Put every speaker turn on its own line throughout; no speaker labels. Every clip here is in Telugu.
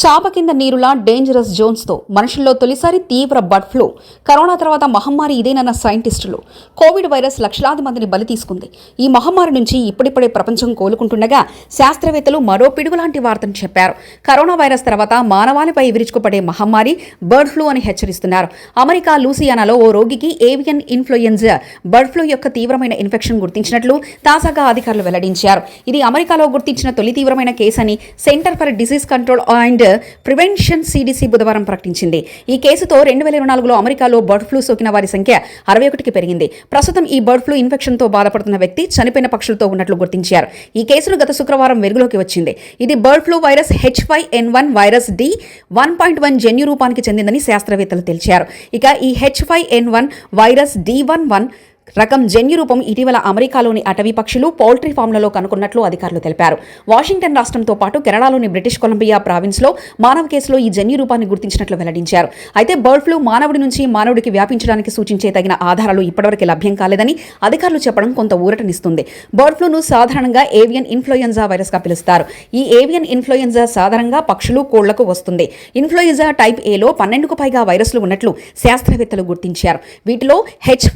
చాప కింద నీరులా డేంజరస్ జోన్స్తో మనుషుల్లో తొలిసారి తీవ్ర బర్డ్ ఫ్లూ. కరోనా తర్వాత మహమ్మారి ఇదేనన్న సైంటిస్టులు. కోవిడ్ వైరస్ లక్షలాది మందిని బలి తీసుకుంది. ఈ మహమ్మారి నుంచి ఇప్పుడిప్పుడే ప్రపంచం కోలుకుంటుండగా శాస్త్రవేత్తలు మరో పిడుగులాంటి వార్తను చెప్పారు. కరోనా వైరస్ తర్వాత మానవాళిపై విరుచుకుపడే మహమ్మారి బర్డ్ ఫ్లూ అని హెచ్చరిస్తున్నారు. అమెరికా లూసియానాలో ఓ రోగికి ఏవియన్ ఇన్ఫ్లుయెన్జా బర్డ్ ఫ్లూ యొక్క తీవ్రమైన ఇన్ఫెక్షన్ గుర్తించినట్లు తాజాగా అధికారులు వెల్లడించారు. ఇది అమెరికాలో గుర్తించిన తొలి తీవ్రమైన కేసు అని center for disease control and prevention CDC బుధవారం ప్రకటించింది. ఈ కేసుతో రెండు వేల ఇరవై నాలుగులో అమెరికాలో బర్డ్ ఫ్లూ సోకిన వారి సంఖ్య అరవై ఒకటికి పెరిగింది. ప్రస్తుతం ఈ బర్డ్ ఫ్లూ ఇన్ఫెక్షన్తో బాధపడుతున్న వ్యక్తి చనిపోయిన పక్షులతో ఉన్నట్లు గుర్తించారు. ఈ కేసును గత శుక్రవారం వెలుగులోకి వచ్చింది. ఇది bird flu virus H five N one virus D one point one జన్యు రూపానికి చెందిందని శాస్త్రవేత్తలు తెలిపారు. ఇక ఈ H five N one virus D one one రకం జన్యు రూపం ఇటీవల అమెరికాలోని అటవీ పక్షులు పౌల్ట్రీ ఫామ్లలో కనుగొన్నట్లు అధికారులు తెలిపారు. వాషింగ్టన్ రాష్ట్రంతో పాటు కెనడాలోని బ్రిటిష్ కొలంబియా ప్రావిన్స్లో మానవ కేసులో ఈ జన్యు రూపాన్ని గుర్తించినట్లు వెల్లడించారు. అయితే బర్డ్ ఫ్లూ మానవుడి నుంచి మానవుడికి వ్యాపించడానికి సూచించే తగిన ఆధారాలు ఇప్పటివరకు లభ్యం కాలేదని అధికారులు చెప్పడం కొంత ఊరటనిస్తుంది. బర్డ్ ఫ్లూను సాధారణంగా ఏవియన్ ఇన్ఫ్లుయెంజా వైరస్గా పిలుస్తారు. ఈ ఏవియన్ ఇన్ఫ్లుయెంజా సాధారణంగా పక్షులు కోళ్ళకు వస్తుంది. ఇన్ఫ్లుయెంజా టైప్ ఏలో పన్నెండుకు పైగా వైరస్లు ఉన్నట్లు శాస్త్రవేత్తలు గుర్తించారు. వీటిలో H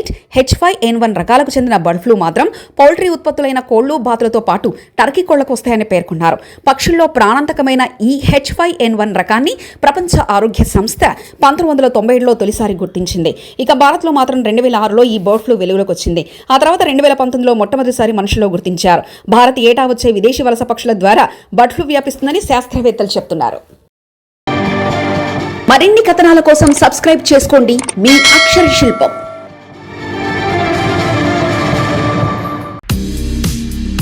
eight H five N one రకాలకు చెందిన బర్డ్ ఫ్లూ మాత్రం పౌల్ట్రీ ఉత్పత్తులైన కోళ్ళు బాతులతో పాటు టర్కీ కోళ్ళకు వస్తాయని పేర్కొన్నారు. పక్షుల్లో ప్రాణాంతకమైన ఈ హెచ్ ఫైవ్ ఎన్ వన్ రకాన్ని ప్రపంచ ఆరోగ్య సంస్థ పంతొమ్మిది వందల తొంభై ఏడులో తొలిసారి గుర్తించింది. ఇక భారత్లో మాత్రం రెండు వేల ఆరులో ఈ బర్డ్ ఫ్లూ వెలుగులోకి వచ్చింది. ఆ తర్వాత రెండు వేల పంతొమ్మిదిలో మొట్టమొదటిసారి మనుషుల్లో గుర్తించారు. భారత్ ఏటా వచ్చే విదేశీ వలస పక్షుల ద్వారా బర్డ్ ఫ్లూ వ్యాపిస్తుందని శాస్త్రవేత్తలు చెప్తున్నారు. మరిన్ని కథనాల కోసం సబ్స్క్రైబ్ చేసుకోండి. మీ అక్షర శిల్పం.